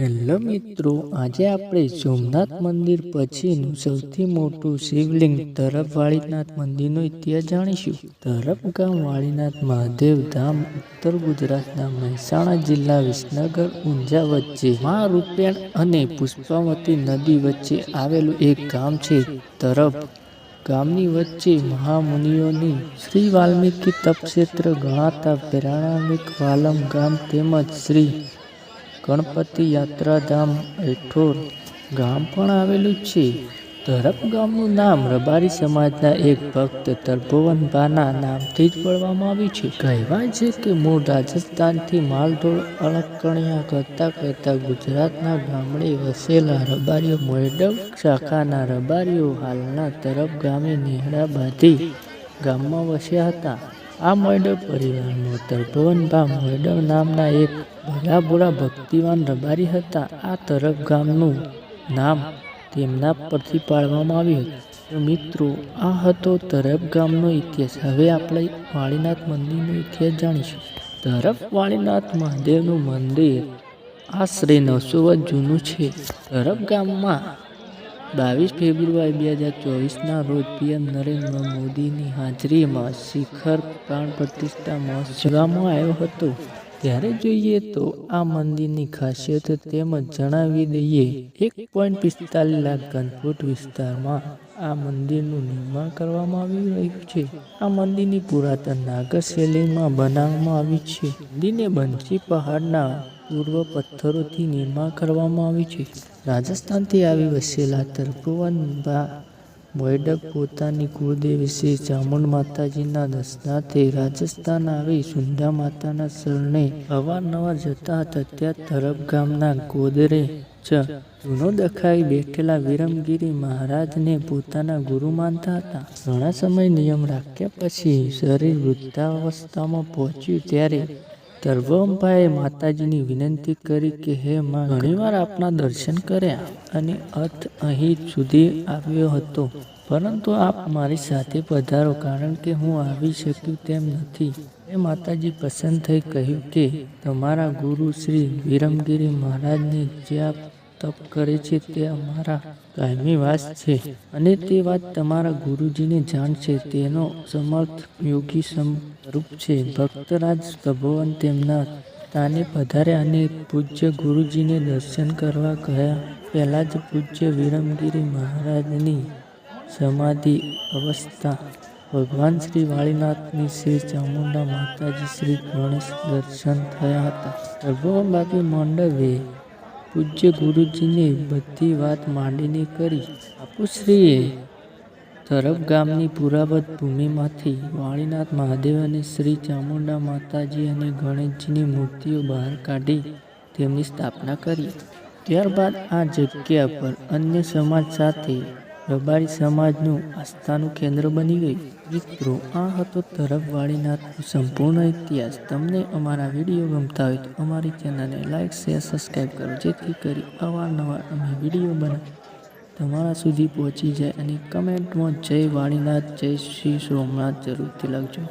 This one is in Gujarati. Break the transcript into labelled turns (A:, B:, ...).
A: હેલો મિત્રો, આજે આપણે સોમનાથ મંદિર પછીનું સૌથી મોટું શિવલિંગ તરફ વાળીનાથ મંદિરનો ઇતિહાસ જાણીશું. તરફ ગામ વાળીનાથ મહાદેવ ધામ, ઉત્તર ગુજરાતના મહેસાણા જિલ્લા વિસનગર ઊંઝા વચ્ચે મા રૂપેણ અને પુષ્પાવતી નદી વચ્ચે આવેલું એક ગામ છે તરફ. ગામની વચ્ચે મહામુનિઓની શ્રી વાલ્મીકી તપક્ષેત્ર ગણાતા પ્રેરણામિક વાલમ ગામ તેમજ શ્રી ગણપતિ યાત્રાધામ એઠોર ગામ પણ આવેલું છે. ધરપ ગામનું નામ રબારી સમાજના એક ભક્ત તરભુવનભાના નામથી જ પડવામાં આવ્યું છે. કહેવાય છે કે મૂળ રાજસ્થાનથી માલઢોળ અળકણિયા કરતા કરતા ગુજરાતના ગામડે વસેલા રબારીઓ મોયડવ શાખાના રબારીઓ હાલના તરફ ગામે નેહડા બાંધી ગામમાં વસ્યા હતા. આ મોયડવ પરિવારમાં તરભુવનભા મોયડવ નામના એક ભલા ભક્તિવાન રબારી હતા. આ તરફ ગામનું નામ તેમના પરથી પાડવામાં આવ્યું હતું. મિત્રો, આ હતો તરફ ગામનો ઇતિહાસ. હવે આપણે વાળીનાથ મંદિરનો ઇતિહાસ જાણીશું. તરફ વાળીનાથ મહાદેવનું મંદિર આશરે નવસો વર્ષ જૂનું છે. તરફ ગામમાં બાવીસ ફેબ્રુઆરી બે હજાર ચોવીસના રોજ પીએમ નરેન્દ્ર મોદીની હાજરીમાં શિખર પ્રાણ પ્રતિષ્ઠા મહોત્સવમાં આવ્યો હતો. ત્યારે જોઈએ તો આ મંદિરની ખાસિયત તેમજ જણાવી દઈએ, એક પોઈન્ટ પિસ્તાલીસ લાખ ઘનફૂટ વિસ્તારમાં આ મંદિરનું નિર્માણ કરવામાં આવી રહ્યું છે. આ મંદિરની પુરાતન નાગર શૈલીમાં બનાવવામાં આવી છે. મંદિરને બંસી પહાડના પૂર્વ પથ્થરોથી નિર્માણ કરવામાં આવ્યું છે. રાજસ્થાનથી આવી વસેલા તરફુવન બા મોયડક પોતાની કુળદેવી શ્રી ચામુંડ માતાજીના દર્શનાર્થે રાજસ્થાન આવી સુંદા માતાના શરણે અવારનવાર જતા હતા. ત્યાં તરફ ગામના ગોદરે જ જૂનો દખાઈ બેઠેલા વિરમગીરી મહારાજને પોતાના ગુરુ માનતા હતા. ઘણા સમય નિયમ રાખ્યા પછી શરીર વૃદ્ધાવસ્થામાં પહોંચ્યું ત્યારે તરવમભાઈએ માતાજીની વિનંતી કરી કે, હે માં, ઘણીવાર આપના દર્શન કર્યા અને અર્થ અહીં સુધી આવ્યો હતો. પરંતુ આપ મારી સાથે પધારો, કારણ કે હું આવી શક્યું તેમ નથી. એ માતાજી પસંદ થઈ કહ્યું કે, તમારા ગુરુ શ્રી વિરમગીરી મહારાજને જ્યાં તપ કરે છે તે અમારા કાયમી વાસ છે. અને તે વાત તમારા ગુરુજીને જાણ છે. તેનો સમર્થ યોગી સ્વરૂપ છે. ભક્તરાજ પ્રભુવન તેમના તાને પધાર્યા અને પૂજ્ય ગુરુજીને દર્શન કરવા ગયા. પહેલાં જ પૂજ્ય વિરમગીરી મહારાજની સમાધિ અવસ્થા ભગવાન શ્રી વાળીનાથની શ્રી ચામુંડા માતાજી શ્રી ગણેશ દર્શન થયા હતા. પ્રભુ બાકી મંડવે પૂજ્ય ગુરુજીને બધી વાત માંડીને કરી. બાપુશ્રીએ તરફ ગામની પુરાવત ભૂમિમાંથી વાળીનાથ મહાદેવ અને શ્રી ચામુંડા માતાજી અને ગણેશજીની મૂર્તિઓ બહાર કાઢી તેમની સ્થાપના કરી. ત્યારબાદ આ જગ્યા પર અન્ય સમાજ સાથે રબારી સમાજનું આસ્થાનું કેન્દ્ર બની ગયું. મિત્રો, આ હતો તરફ વાળીનાથનો સંપૂર્ણ ઇતિહાસ. તમને અમારા વીડિયો ગમતા હોય તો અમારી ચેનલને લાઇક શેર સબસ્ક્રાઈબ કરો. જેથી કરી અવારનવાર અમે વીડિયો બનાવી તમારા સુધી પહોંચી જાય અને કમેન્ટમાં જય વાળીનાથ, જય શ્રી સોમનાથ જરૂરથી લખજો.